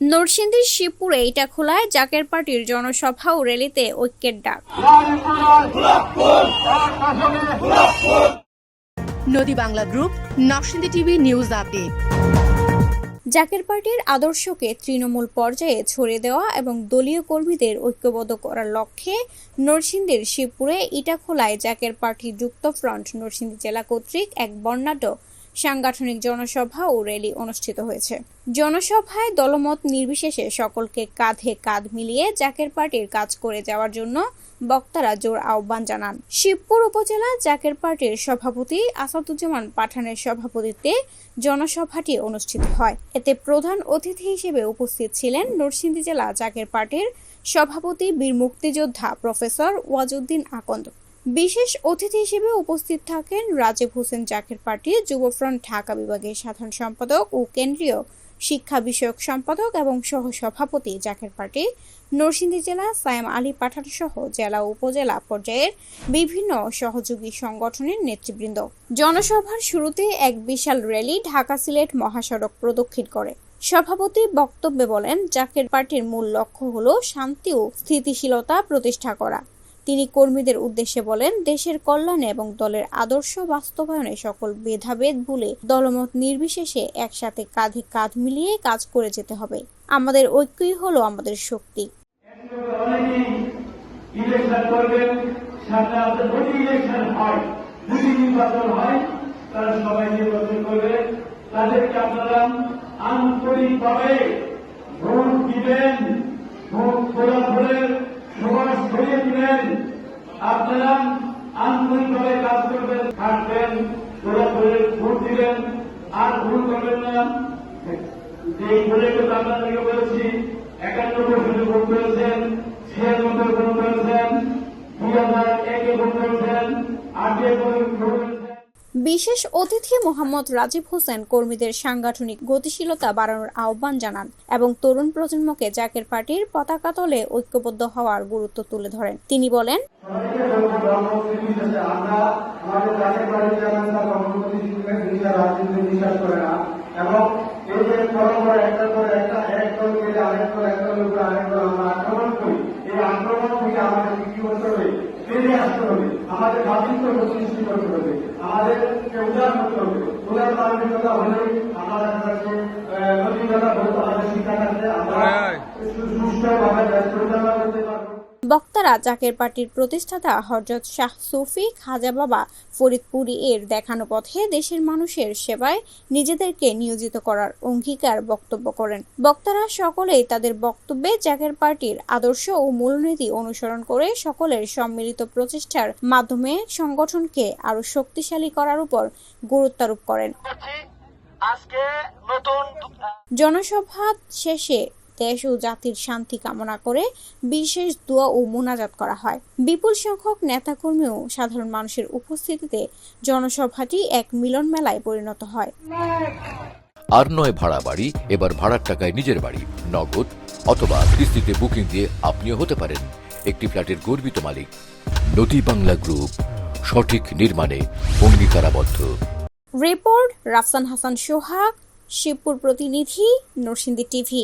নরসিংদীর শিবপুরে ইটাখোলায় জাকের পার্টির জনসভা ও র্যালিতে ঐক্যের ডাক। নদী Bangla group Narsingdi TV news update. Zaker পার্টির আদর্শকে তৃণমূল পর্যায়ে ছড়িয়ে দেওয়া এবং দলীয় কর্মীদের ঐক্যবদ্ধ করার লক্ষ্যে নরসিংদীর শিবপুরে ইটাখোলায় জাকের পার্টি যুক্ত ফ্রন্ট নরসিংদী জেলা কর্তৃক এক বর্ণাঢ্য সাংগঠনিক জনসভা ও র্যালি অনুষ্ঠিত হয়েছে। জনসভায় দলমত নির্বিশেষে সকলকে কাঁধে কাঁধ মিলিয়ে জাকের পার্টির কাজ করে যাওয়ার জন্য বক্তারা জোর আহ্বান জানান। শিবপুর উপজেলা জাকের পার্টির সভাপতি আসাদুজ্জামান পাঠানের সভাপতিত্বে জনসভাটি অনুষ্ঠিত হয়। এতে প্রধান অতিথি হিসেবে উপস্থিত ছিলেন নরসিংদী জেলা জাকের পার্টির সভাপতি বীর মুক্তিযোদ্ধা প্রফেসর ওয়াজউদ্দিন আকন্দ। বিশেষ অতিথি হিসেবে উপস্থিত থাকেন রাজীব হোসেন জাকের পার্টি যুবফ্রন্ট ঢাকা বিভাগের সাধারণ সম্পাদক ও কেন্দ্রীয় শিক্ষা বিষয়ক সম্পাদক এবং সহ সভাপতি জাকের পার্টি, নরসিংদী জেলা সায়েম আলী পাঠান সহ জেলা উপজেলা পর্যায়ের বিভিন্ন সহযোগী সংগঠনের নেতৃবৃন্দ। জনসভার শুরুতে এক বিশাল র্যালি ঢাকা সিলেট মহাসড়ক প্রদক্ষিণ করে। সভাপতি বক্তব্যে বলেন, জাকের পার্টির মূল লক্ষ্য হল শান্তি ও স্থিতিশীলতা প্রতিষ্ঠা করা। তিনি কর্মীদের উদ্দেশ্যে বলেন, দেশের কল্যাণে এবং দলের আদর্শ বাস্তবায়নে সকল ভেদাভেদ ভুলে দলমত নির্বিশেষে একসাথে কাঁধে কাঁধ মিলিয়ে কাজ করে যেতে হবে। আমাদের ঐক্যই হলো আমাদের শক্তি। আন্তরিকভাবে ভোট দিবেন, ভোট দিবেন আপনারা আন্তরিকভাবে কাজ করবেন, থাকবেন করে ভোট দিবেন, আর ভুল করবেন না। এই বলে তো আপনাদেরকে বলেছি একান্ন পার্সেন্ট বিশেষ অতিথি মোহাম্মদ রাজীব হোসেন কর্মীদের সাংগঠনিক গতিশীলতা বাড়ানোর আহ্বান জানান এবং তরুণ প্রজন্মকে জাকের পার্টির পতাকা তলে ঐক্যবদ্ধ হওয়ার গুরুত্ব তুলে ধরেন। তিনি বলেন আক্রমণ করি। এই আক্রমণ থেকে আমাদের কি হবে বেরিয়ে আসতে হবে। আমাদের ভাবিত্ব সৃষ্টি করতে হবে আমাদেরকে উদার করতে হবে। উদার মানবিকতা হলেই আমাদের কাছে নৈতিকতা বলতে আমাদের শিক্ষা কাছে আমরা সুষ্ঠুভাবে দেশ পরিচালনা করতে পারব। বক্তারা জাকের পার্টির প্রতিষ্ঠাতা হজরত শাহ সুফি খাজা বাবা ফরিদপুরি এর দেখানো পথে দেশের মানুষের সেবায় নিজেদেরকে নিয়োজিত করার অঙ্গীকার বক্তব্য করেন। বক্তারা সকলেই তাদের বক্তব্যে জাকের পার্টির আদর্শ ও মূলনীতি অনুসরণ করে সকলের সম্মিলিত প্রচেষ্টার মাধ্যমে সংগঠনকে আরও শক্তিশালী করার উপর গুরুত্বারোপ করেন। করছি আজকে নতুন জনসভা শেষে দেশ ও জাতির শান্তি কামনা করে বিশেষ দোয়া ও মোনাজাত করা হয়। বিপুল সংখ্যক নেতাকর্মী ও সাধারণ মানুষের উপস্থিতিতে জনসভাটি এক মিলন মেলায় পরিণত হয়। আর নয় ভাড়া বাড়ি এবার ভাড়ার টাকায় নিজের বাড়ি নগদ অথবা কিস্তিতে বুকিং দিয়ে আপনিও হতে পারেন একটি ফ্ল্যাটের গর্বিত মালিক। নদী বাংলা গ্রুপ সঠিক নির্মাণে অঙ্গীকারাবদ্ধ। রিপোর্ট রাফসান হাসান সোহাগ শিবপুর প্রতিনিধি নরসিংদী টিভি।